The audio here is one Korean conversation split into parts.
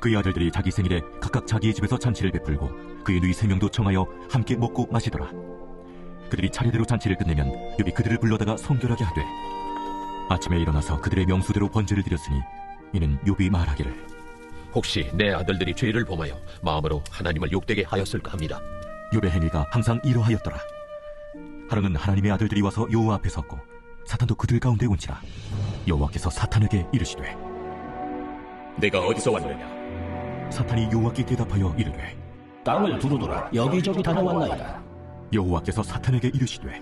그의 아들들이 자기 생일에 각각 자기의 집에서 잔치를 베풀고 그의 누이 세 명도 청하여 함께 먹고 마시더라. 그들이 차례대로 잔치를 끝내면 욥이 그들을 불러다가 성결하게 하되 아침에 일어나서 그들의 명수대로 번제를 드렸으니 이는 욥이 말하기를 혹시 내 아들들이 죄를 범하여 마음으로 하나님을 욕되게 하였을까 합니다. 욥의 행위가 항상 이러하였더라. 하루는 하나님의 아들들이 와서 여호와 앞에 섰고 사탄도 그들 가운데 온지라 여호와께서 사탄에게 이르시되 내가 어디서 왔느냐? 사탄이 여호와께 대답하여 이르되 땅을 두루두라 여기저기 다녀왔나이다. 여호와께서 사탄에게 이르시되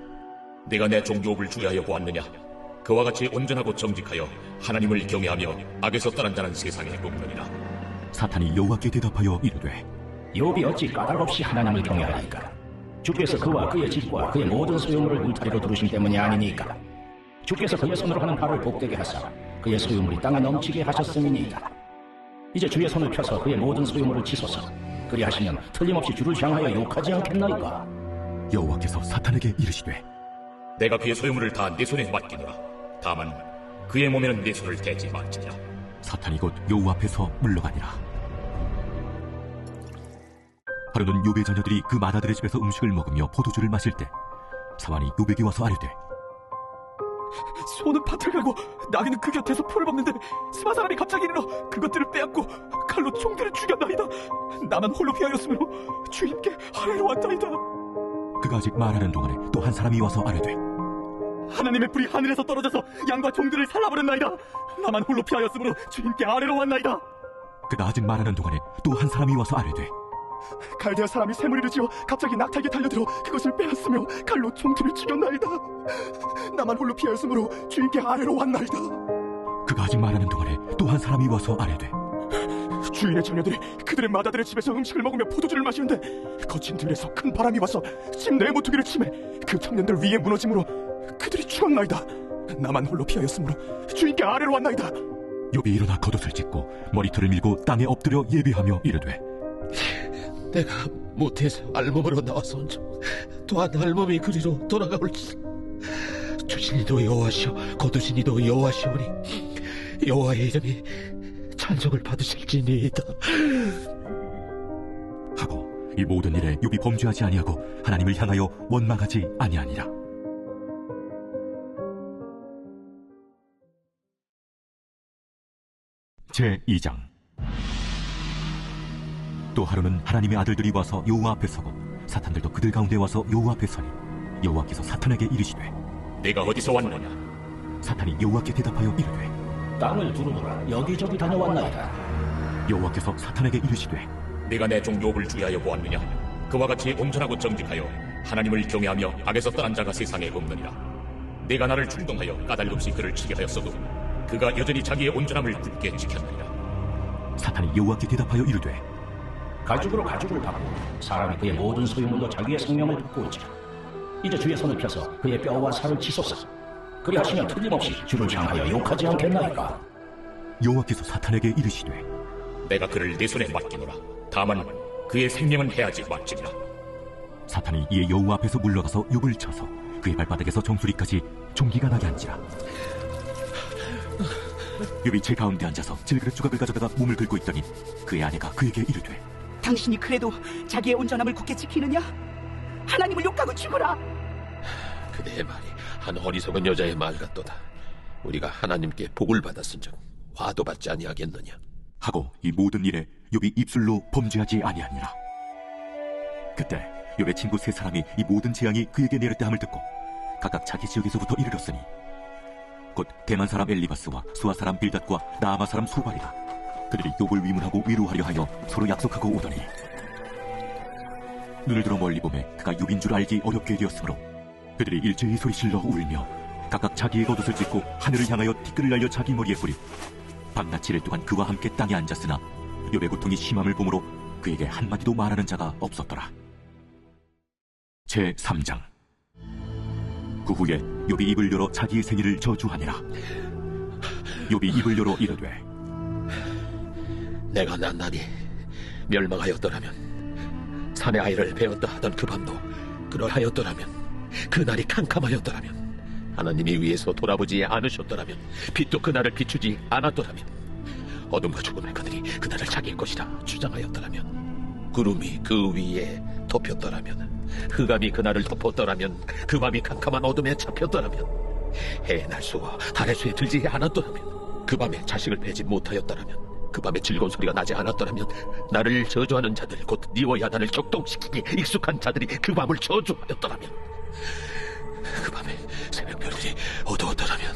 내가 내 종교업을 주의하여 보았느냐? 그와 같이 온전하고 정직하여 하나님을 경외하며 악에서 떠난 자는 세상에 없느니라. 사탄이 여호와께 대답하여 이르되 욥이 어찌 까닭없이 하나님을 경외하니까? 주께서 그와 그의 집과 그의 모든 소유물을 울타리로 두르신 때문이 아니니까. 주께서 그의 손으로 하는 바를 복되게 하사 그의 소유물이 땅에 넘치게 하셨음이니이다. 이제 주의 손을 펴서 그의 모든 소유물을 치소서. 그리하시면 틀림없이 주를 향하여 욕하지 않겠나이까? 여호와께서 사탄에게 이르시되 내가 그의 소유물을 다내 손에 맡기노라. 다만 그의 몸에는 내 손을 대지 말지냐. 사탄이 곧 여호와 앞에서 물러가니라. 하루는 요배 자녀들이 그 마다들의 집에서 음식을 먹으며 포도주를 마실 때 사환이 요백이 와서 아뢰되 소는 밭을 갈고 나귀는 그 곁에서 풀을 먹는데 스마 사람이 갑자기 일어나 그것들을 빼앗고 칼로 총들을 죽였나이다. 나만 홀로 피하였으므로 주님께 아래로 왔나이다. 그가 아직 말하는 동안에 또 한 사람이 와서 아뢰되 하나님의 불이 하늘에서 떨어져서 양과 종들을 살라버렸나이다. 나만 홀로 피하였으므로 주님께 아래로 왔나이다. 그가 아직 말하는 동안에 또 한 사람이 와서 아뢰되 갈대아 사람이 새무리를 지어 갑자기 낙타에게 달려들어 그것을 빼앗으며 칼로 종들을 죽였나이다. 나만 홀로 피하였으므로 주님께 아래로 왔나이다. 그가 아직 말하는 동안에 또 한 사람이 와서 아뢰되 주인의 자녀들이 그들의 마다들의 집에서 음식을 먹으며 포도주를 마시는데 거친 들에서 큰 바람이 와서 집 내 모퉁이를 치매 그 청년들 위에 무너짐으로 그들이 죽었나이다. 나만 홀로 피하였으므로 주인께 아래로 왔나이다. 욥이 일어나 겉옷을 찢고 머리털을 밀고 땅에 엎드려 예배하며 이르되 내가 못해서 알몸으로 나와서온즉 또한 알몸이 그리로 돌아가올지 주신이도 여호와시오 거두신이도 여호와시오니 여호와의 이름이 찬송을 받으실지니이다 하고 이 모든 일에 욥이 범죄하지 아니하고 하나님을 향하여 원망하지 아니하니라. 제 2장 또 하루는 하나님의 아들들이 와서 여호와 앞에 서고 사탄들도 그들 가운데 와서 여호와 앞에 서니 여호와께서 사탄에게 이르시되 내가 어디서 왔느냐? 사탄이 여호와께 대답하여 이르되 땅을 두루두라 여기저기 다녀왔나이다. 여호와께서 사탄에게 이르시되 내가 내 종교업을 주의하여 보았느냐? 그와 같이 온전하고 정직하여 하나님을 경외하며 악에서 떠난 자가 세상에 없느니라. 내가 나를 충동하여 까닭 없이 그를 치게 하였어도 그가 여전히 자기의 온전함을 굳게 지켰느니라. 사탄이 여호와께 대답하여 이르되 가죽으로 가죽을 받고 사람이 그의 모든 소유물로 자기의 생명을 오지. 이제 주의 손을 펴서 그의 뼈와 살을 치소서. 그리하시면 틀림없이 주를 향하여 욕하지 않겠나이까? 여호와께서 사탄에게 이르시되 내가 그를 내 손에 맡기노라. 다만 그의 생명은 해하지 말지니라. 사탄이 이에 여호와 앞에서 물러가서 욥을 쳐서 그의 발바닥에서 정수리까지 종기가 나게 한지라 욥이 제 가운데 앉아서 질그릇 조각을 가져다가 몸을 긁고 있더니 그의 아내가 그에게 이르되 당신이 그래도 자기의 온전함을 굳게 지키느냐? 하나님을 욕하고 죽어라. 그대의 말이 한 어리석은 여자의 말 같도다. 우리가 하나님께 복을 받았은즉 화도 받지 아니하겠느냐. 하고 이 모든 일에 욥이 입술로 범죄하지 아니하니라 그때 욥의 친구 세 사람이 이 모든 재앙이 그에게 내렸다 함을 듣고 각각 자기 지역에서부터 이르렀으니 곧 대만 사람 엘리바스와 수아 사람 빌닷과 나아마 사람 소발이라 그들이 욥을 위문하고 위로하려 하여 서로 약속하고 오더니 눈을 들어 멀리 보매 그가 욥인 줄 알기 어렵게 되었으므로 그들이 일제히 소리질러 울며 각각 자기의 겉옷을 찢고 하늘을 향하여 티끌을 날려 자기 머리에 뿌리 밤낮 7일 동안 그와 함께 땅에 앉았으나 욥의 고통이 심함을 보므로 그에게 한마디도 말하는 자가 없었더라. 제 3장. 그 후에 욥이 입을 열어 자기의 생일을 저주하니라. 욥이 입을 열어 이르되 내가 난날이 멸망하였더라면 산의 아이를 베었다 하던 그 밤도 그러하였더라면 그 날이 캄캄하였더라면 하나님이 위에서 돌아보지 않으셨더라면 빛도 그날을 비추지 않았더라면 어둠과 죽음의 그들이 그날을 자기의 것이라 주장하였더라면 구름이 그 위에 덮였더라면 흑암이 그날을 덮었더라면 그 밤이 캄캄한 어둠에 잡혔더라면 해의 날수와 달의 수에 들지 않았더라면 그 밤에 자식을 베지 못하였더라면 그 밤에 즐거운 소리가 나지 않았더라면 나를 저주하는 자들 곧 니워야 나를 격동시키기 익숙한 자들이 그 밤을 저주하였더라면 그 밤에 새벽별들이 어두웠더라면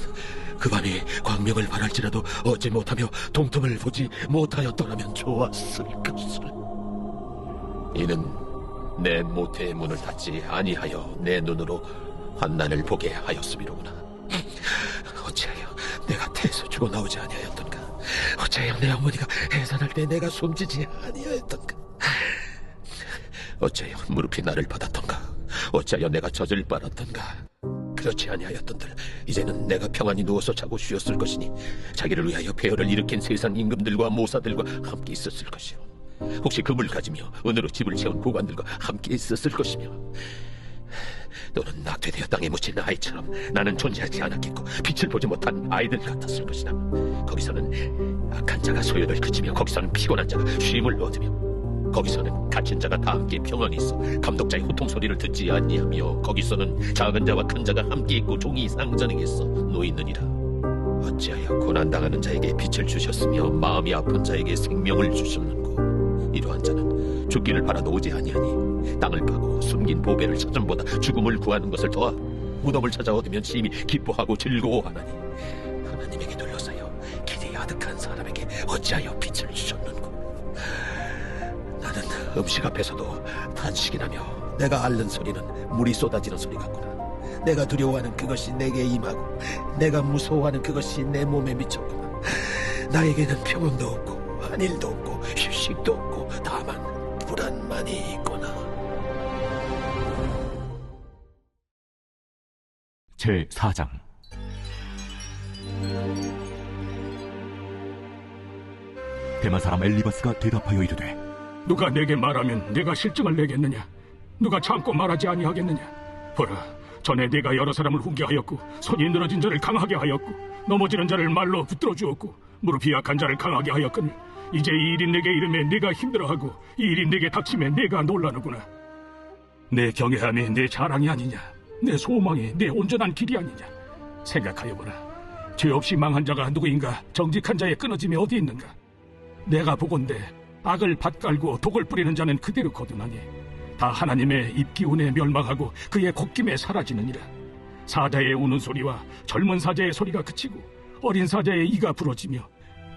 그 밤이 광명을 바랄지라도 얻지 못하며 동통을 보지 못하였더라면 좋았을 것을. 이는 내 모태의 문을 닫지 아니하여 내 눈으로 환난을 보게 하였음이로구나. 어찌하여 내가 태에서 죽어 나오지 아니하였던가 어찌하여 내 어머니가 해산할 때 내가 숨지지 아니하였던가. 어찌하여 무릎이 나를 받았던가. 어찌하여 내가 젖을 빨았던가. 그렇지 아니하였던들. 이제는 내가 평안히 누워서 자고 쉬었을 것이니 자기를 위하여 폐허를 일으킨 세상 임금들과 모사들과 함께 있었을 것이요 혹시 금을 가지며 은으로 집을 채운 고관들과 함께 있었을 것이며 또는 낙태되어 땅에 묻힌 아이처럼 나는 존재하지 않았겠고 빛을 보지 못한 아이들 같았을 것이다. 거기서는 악한 자가 소요를 그치며 거기서는 피곤한 자가 쉼을 얻으며 거기서는 갇힌 자가 다 함께 평안히 있어 감독자의 호통 소리를 듣지 아니하며 거기서는 작은 자와 큰 자가 함께 있고 종이 상전에게서 놓이느니라. 어찌하여 고난당하는 자에게 빛을 주셨으며 마음이 아픈 자에게 생명을 주셨는고 이러한 자는 죽기를 바라도 오지 아니하니 땅을 파고 숨긴 보배를 찾음보다 죽음을 구하는 것을 더하 무덤을 찾아 얻으면 심히 기뻐하고 즐거워하나니 하나님에게 눌러서요 길이 아득한 사람에게 어찌하여 빛을 주셨는고? 나는 음식 앞에서도 탄식이 나며 내가 앓는 소리는 물이 쏟아지는 소리 같구나. 내가 두려워하는 그것이 내게 임하고 내가 무서워하는 그것이 내 몸에 미쳤구나. 나에게는 평온도 없고 한일도 없고 휴식도 없고 불안만이 있구나 제 4장 대만 사람 엘리바스가 대답하여 이르되 누가 내게 말하면 내가 실증을 내겠느냐? 누가 참고 말하지 아니하겠느냐? 보라, 전에 내가 여러 사람을 훈계하였고 손이 늘어진 자를 강하게 하였고 넘어지는 자를 말로 붙들어 주었고 무릎이 약한 자를 강하게 하였거늘 이제 이 일이 내게 이름에 내가 힘들어하고 이 일이 내게 닥치면 내가 놀라는구나. 내 경외함이 내 자랑이 아니냐? 내 소망이 내 온전한 길이 아니냐? 생각하여보라. 죄 없이 망한 자가 누구인가? 정직한 자의 끊어짐이 어디 있는가? 내가 보건대 악을 밭갈고 독을 뿌리는 자는 그대로 거듭나니 다 하나님의 입기운에 멸망하고 그의 곱김에 사라지느니라 사자의 우는 소리와 젊은 사자의 소리가 그치고 어린 사자의 이가 부러지며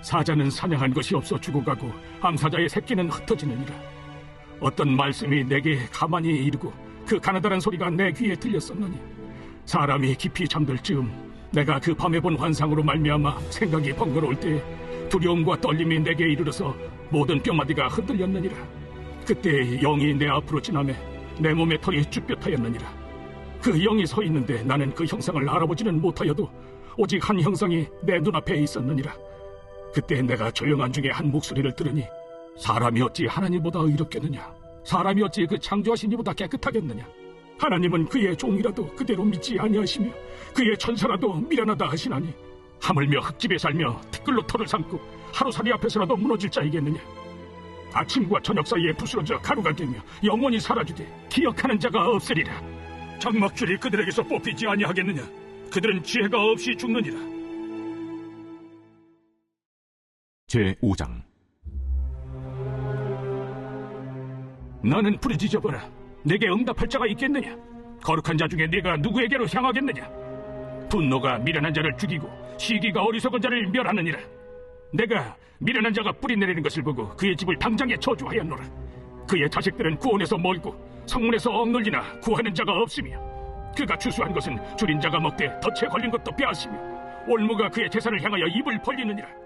사자는 사냥한 것이 없어 죽어가고 암사자의 새끼는 흩어지느니라. 어떤 말씀이 내게 가만히 이르고 그 가나다란 소리가 내 귀에 들렸었느니 사람이 깊이 잠들 즈음 내가 그 밤에 본 환상으로 말미암아 생각이 번거로울 때 두려움과 떨림이 내게 이르러서 모든 뼈마디가 흔들렸느니라. 그때 영이 내 앞으로 지나매 내 몸의 털이 쭈뼛하였느니라. 그 영이 서 있는데 나는 그 형상을 알아보지는 못하여도 오직 한 형상이 내 눈앞에 있었느니라 그때 내가 조용한 중에 한 목소리를 들으니 사람이 어찌 하나님보다 의롭겠느냐? 사람이 어찌 그 창조하신 이보다 깨끗하겠느냐? 하나님은 그의 종이라도 그대로 믿지 아니하시며 그의 천사라도 미련하다 하시나니 하물며 흙집에 살며 티끌로 털을 삼고 하루살이 앞에서라도 무너질 자이겠느냐? 아침과 저녁 사이에 부스러져 가루가 되며 영원히 사라지되 기억하는 자가 없으리라. 장막줄이 그들에게서 뽑히지 아니하겠느냐? 그들은 지혜가 없이 죽느니라 제 5장. 너는 부르짖어보라. 내게 응답할 자가 있겠느냐? 거룩한 자 중에 네가 누구에게로 향하겠느냐? 분노가 미련한 자를 죽이고 시기가 어리석은 자를 멸하느니라. 내가 미련한 자가 뿌리 내리는 것을 보고 그의 집을 당장에 저주하였노라. 그의 자식들은 구원에서 멀고 성문에서 억눌리나 구하는 자가 없으며 그가 추수한 것은 줄인 자가 먹되 덫에 걸린 것도 빼앗으며 올무가 그의 재산을 향하여 입을 벌리느니라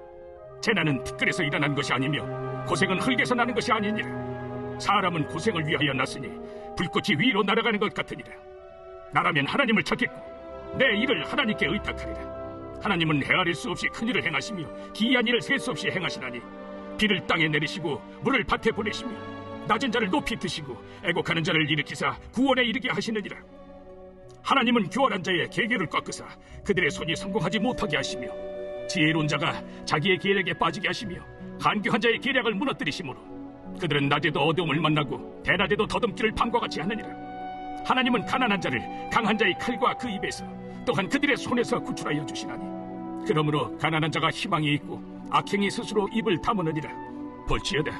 재난은 티끌에서 일어난 것이 아니며 고생은 흙에서 나는 것이 아니니라 사람은 고생을 위하여 났으니 불꽃이 위로 날아가는 것 같으니라. 나라면 하나님을 찾겠고 내 일을 하나님께 의탁하리라. 하나님은 헤아릴 수 없이 큰 일을 행하시며 기이한 일을 셀 수 없이 행하시나니 비를 땅에 내리시고 물을 밭에 보내시며 낮은 자를 높이 드시고 애곡하는 자를 일으키사 구원에 이르게 하시느니라. 하나님은 교활한 자의 계계를 꺾으사 그들의 손이 성공하지 못하게 하시며 지혜로운 자가 자기의 계략에 빠지게 하시며 간교한 자의 계략을 무너뜨리시므로 그들은 낮에도 어두움을 만나고 대낮에도 더듬기를 밤과 같이 하느니라. 하나님은 가난한 자를 강한 자의 칼과 그 입에서 또한 그들의 손에서 구출하여 주시나니. 그러므로 가난한 자가 희망이 있고 악행이 스스로 입을 다무느니라. 볼지어다.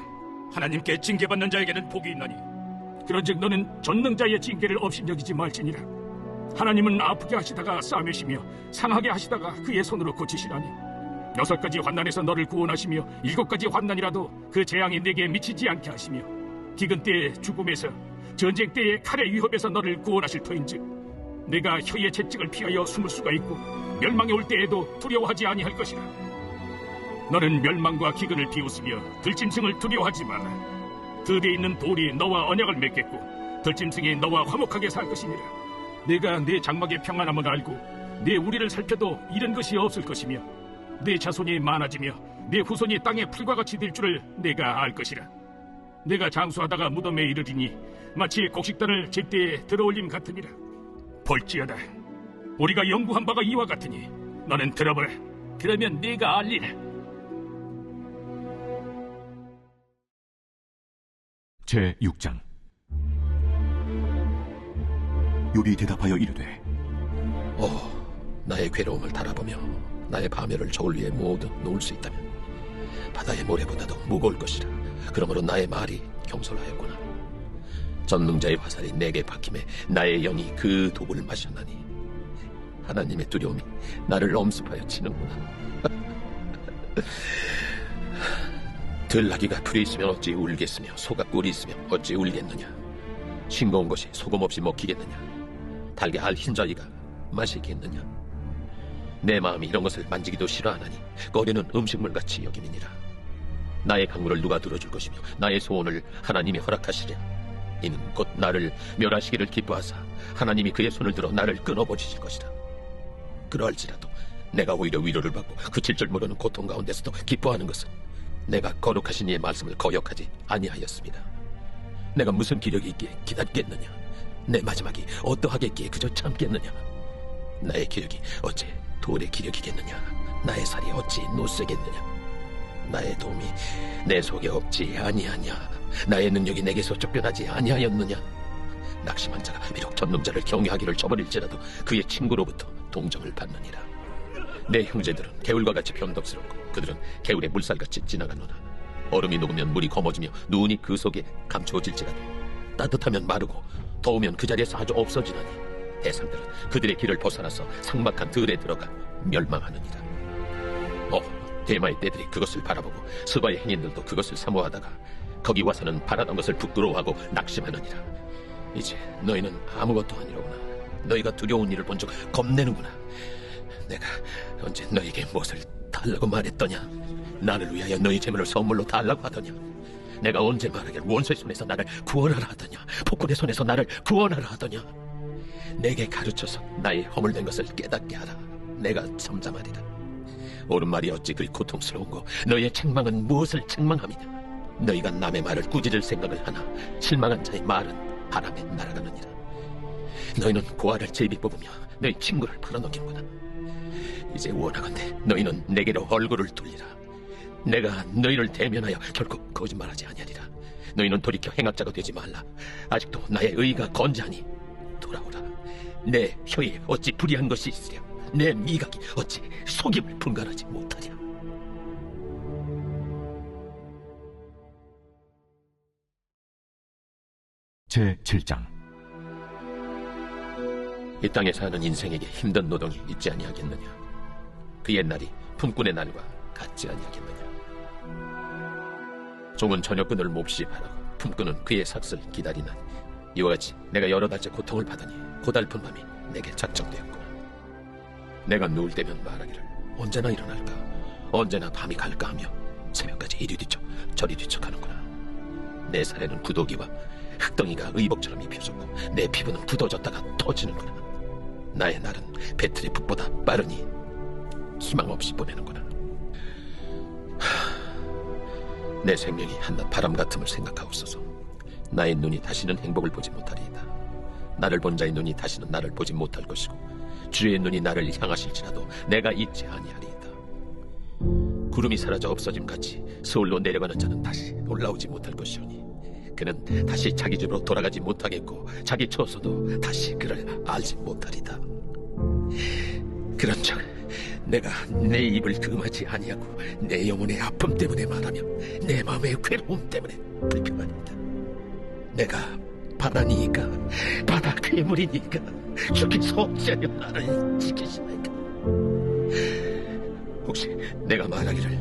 하나님께 징계받는 자에게는 복이 있나니. 그런즉 너는 전능자의 징계를 업신여기지 말지니라 하나님은 아프게 하시다가 싸매시며 상하게 하시다가 그의 손으로 고치시라니 여섯 가지 환난에서 너를 구원하시며 일곱 가지 환난이라도 그 재앙이 내게 미치지 않게 하시며 기근 때의 죽음에서 전쟁 때의 칼의 위협에서 너를 구원하실 터인즉 내가 혀의 채찍을 피하여 숨을 수가 있고 멸망이 올 때에도 두려워하지 아니할 것이라. 너는 멸망과 기근을 비웃으며 들짐승을 두려워하지 마라 들에 있는 돌이 너와 언약을 맺겠고 들짐승이 너와 화목하게 살 것이니라 내가 내 장막의 평안함을 알고 내 우리를 살펴도 잃은 것이 없을 것이며 내 자손이 많아지며 내 후손이 땅의 풀과 같이 될 줄을 내가 알 것이라. 내가 장수하다가 무덤에 이르리니 마치 곡식단을 제때에 들어올림 같으니라. 볼지어다. 우리가 연구한 바가 이와 같으니 너는 들어보라. 그러면 네가 알리라. 제 6장 욥이 대답하여 이르되 오, 나의 괴로움을 달아보며 나의 파멸을 저울 위에 모두 놓을 수 있다면 바다의 모래보다도 무거울 것이라. 그러므로 나의 말이 경솔하였구나. 전능자의 화살이 내게 박힘에 나의 영이 그 독을 마셨나니 하나님의 두려움이 나를 엄습하여 치는구나. 들나귀가 풀이 있으면 어찌 울겠으며 소가 꿀이 있으면 어찌 울겠느냐. 싱거운 것이 소금 없이 먹히겠느냐. 달게 알 흰자위가 마시겠느냐. 내 마음이 이런 것을 만지기도 싫어하나니 꺼리는 음식물같이 여김이니라. 나의 강물을 누가 들어줄 것이며 나의 소원을 하나님이 허락하시랴. 이는 곧 나를 멸하시기를 기뻐하사 하나님이 그의 손을 들어 나를 끊어버리실 것이라. 그러할지라도 내가 오히려 위로를 받고 그칠 줄 모르는 고통 가운데서도 기뻐하는 것은 내가 거룩하신 이의 말씀을 거역하지 아니하였습니다. 내가 무슨 기력이 있기에 기다리겠느냐? 내 마지막이 어떠하겠기에 그저 참겠느냐? 나의 기력이 어째 돌의 기력이겠느냐? 나의 살이 어찌 노쇠겠느냐? 나의 도움이 내 속에 없지 아니하냐? 나의 능력이 내게서 쫓겨나지 아니하였느냐? 낙심한 자가 비록 전능자를 경외하기를 저버릴지라도 그의 친구로부터 동정을 받느니라. 내 형제들은 개울과 같이 변덕스럽고 그들은 개울의 물살같이 지나가노라. 얼음이 녹으면 물이 검어지며 눈이 그 속에 감추어질지라도 따뜻하면 마르고 더우면 그 자리에서 아주 없어지나니 대상들은 그들의 길을 벗어나서 상막한 들에 들어가 멸망하느니라. 어, 대마의 떼들이 그것을 바라보고 스바의 행인들도 그것을 사모하다가 거기 와서는 바라던 것을 부끄러워하고 낙심하느니라. 이제 너희는 아무것도 아니로구나. 너희가 두려운 일을 본 적 겁내는구나. 내가 언제 너에게 무엇을 달라고 말했더냐? 나를 위하여 너희 재물을 선물로 달라고 하더냐? 내가 언제 말하길 원수의 손에서 나를 구원하라 하더냐? 폭군의 손에서 나를 구원하라 하더냐? 내게 가르쳐서 나의 허물된 것을 깨닫게 하라. 내가 잠잠하리라. 옳은 말이 어찌 그리 고통스러운고 너희의 책망은 무엇을 책망함이냐? 너희가 남의 말을 꾸짖을 생각을 하나 실망한 자의 말은 바람에 날아가느니라. 너희는 고아를 제비 뽑으며 너희 친구를 팔아넘긴구나. 이제 원하건대 너희는 내게로 얼굴을 돌리라. 내가 너희를 대면하여 결코 거짓말하지 아니하리라. 너희는 돌이켜 행악자가 되지 말라. 아직도 나의 의가 건재하니 돌아오라. 내 혀에 어찌 불의한 것이 있으랴. 내 미각이 어찌 속임을 분간하지 못하랴. 제 7장 이 땅에 사는 인생에게 힘든 노동이 있지 아니하겠느냐? 그 옛날이 품꾼의 날과 같지 아니하겠느냐? 종은 저녁끈을 몹시 바라고 품꾼은 그의 삭을 기다리나 이와 같이 내가 여러 달째 고통을 받으니 고달픈 밤이 내게 작정되었구나. 내가 누울 때면 말하기를 언제나 일어날까? 언제나 밤이 갈까 하며 새벽까지 이리 뒤척 저리 뒤척 하는구나. 내 살에는 구더기와 흙덩이가 의복처럼 입혀졌고 내 피부는 굳어졌다가 터지는구나. 나의 날은 배틀의 북보다 빠르니 희망 없이 보내는구나. 내 생명이 한낱 바람 같음을 생각하옵소서. 나의 눈이 다시는 행복을 보지 못하리이다. 나를 본 자의 눈이 다시는 나를 보지 못할 것이고 주의 눈이 나를 향하실지라도 내가 잊지 아니하리이다. 구름이 사라져 없어짐 같이 서울로 내려가는 자는 다시 올라오지 못할 것이오니 그는 다시 자기 집으로 돌아가지 못하겠고 자기 처소도 다시 그를 알지 못하리다. 그런즉 내가 내 입을 금하지 아니하고 내 영혼의 아픔 때문에 말하며 내 마음의 괴로움 때문에 불평하리이다. 내가 바다니까 바다 괴물이니까 주께서 어찌하여 나를 지키시나이까 혹시 내가 말하기를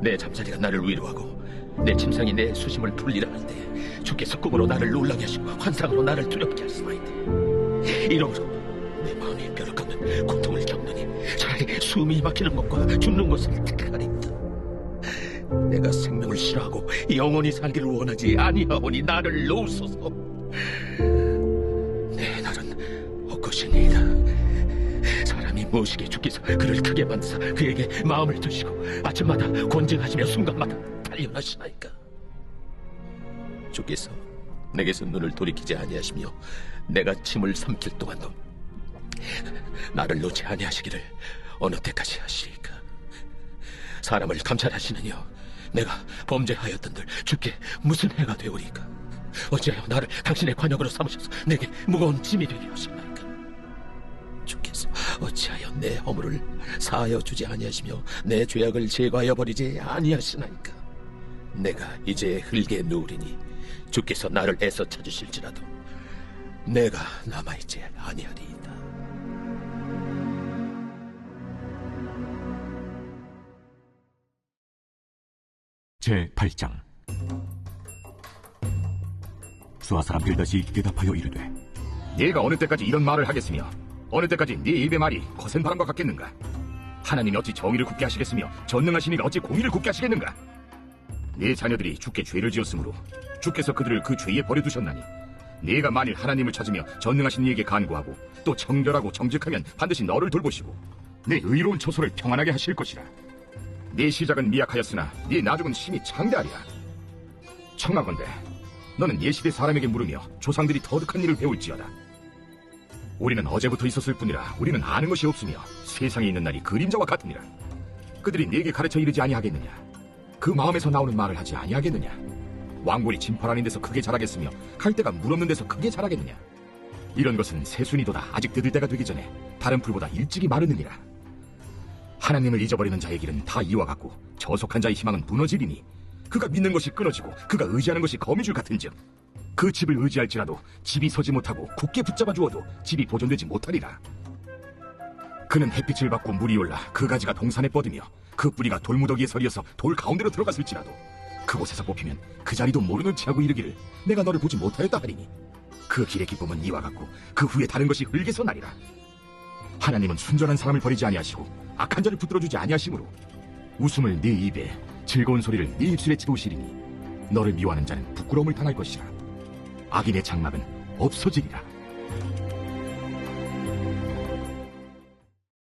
내 잠자리가 나를 위로하고 내 침상이 내 수심을 풀리라 할때 주께서 꿈으로 나를 놀라게 하시고 환상으로 나를 두렵게 하시나이다 이러므로 내 마음이 벼락하면 고통을 겪느니 차라리 숨이 막히는 것과 죽는 것을 택하리이다 내가 생명을 싫어하고 영원히 살기를 원하지 아니하오니 나를 놓으소서. 내 날은 헛것이니이다. 사람이 무엇이게 주께서 그를 크게 만드사 그에게 마음을 두시고 아침마다 권증하시며 순간마다 단련하시나이까? 주께서 내게서 눈을 돌이키지 아니하시며 내가 침을 삼킬 동안도 나를 놓지 아니하시기를 어느 때까지 하시리까? 사람을 감찰하시느냐? 내가 범죄하였던들 주께 무슨 해가 되오리까? 어찌하여 나를 당신의 관역으로 삼으셔서 내게 무거운 짐이 되게 하시나이까? 주께서 어찌하여 내 허물을 사하여 주지 아니하시며 내 죄악을 제거하여 버리지 아니하시나이까? 내가 이제 흙에 누우리니 주께서 나를 애써 찾으실지라도 내가 남아있지 아니하리 제 8장 수아 사람 빌닷이 대답하여 이르되 네가 어느 때까지 이런 말을 하겠으며 어느 때까지 네 입의 말이 거센 바람과 같겠는가? 하나님이 어찌 정의를 굳게 하시겠으며 전능하신 이가 어찌 공의를 굳게 하시겠는가? 네 자녀들이 주께 죄를 지었으므로 주께서 그들을 그 죄에 버려두셨나니 네가 만일 하나님을 찾으며 전능하신 이에게 간구하고 또 정결하고 정직하면 반드시 너를 돌보시고 네 의로운 처소를 평안하게 하실 것이라 네 시작은 미약하였으나 네 나중은 심히 창대하리라. 청하건대 너는 예시대 사람에게 물으며 조상들이 터득한 일을 배울지어다. 우리는 어제부터 있었을 뿐이라 우리는 아는 것이 없으며 세상에 있는 날이 그림자와 같으니라. 그들이 네게 가르쳐 이르지 아니하겠느냐? 그 마음에서 나오는 말을 하지 아니하겠느냐? 왕골이 아닌 데서 크게 자라겠으며 갈대가 물 없는 데서 크게 자라겠느냐? 이런 것은 새순이도다. 아직 뜯을 때가 되기 전에 다른 풀보다 일찍이 마르느니라 하나님을 잊어버리는 자의 길은 다 이와 같고 저속한 자의 희망은 무너지리니 그가 믿는 것이 끊어지고 그가 의지하는 것이 거미줄 같은즉 그 집을 의지할지라도 집이 서지 못하고 굳게 붙잡아 주어도 집이 보존되지 못하리라. 그는 햇빛을 받고 물이 올라 그 가지가 동산에 뻗으며 그 뿌리가 돌무더기에 서리어서 돌 가운데로 들어갔을지라도 그곳에서 뽑히면 그 자리도 모르는 체하고 이르기를 내가 너를 보지 못하였다 하리니 그 길의 기쁨은 이와 같고 그 후에 다른 것이 흙에서 나리라 하나님은 순전한 사람을 버리지 아니하시고 악한 자를 붙들어 주지 아니하심으로 웃음을 네 입에 즐거운 소리를 네 입술에 집으시리니 너를 미워하는 자는 부끄러움을 당할 것이라. 악인의 장막은 없어지리라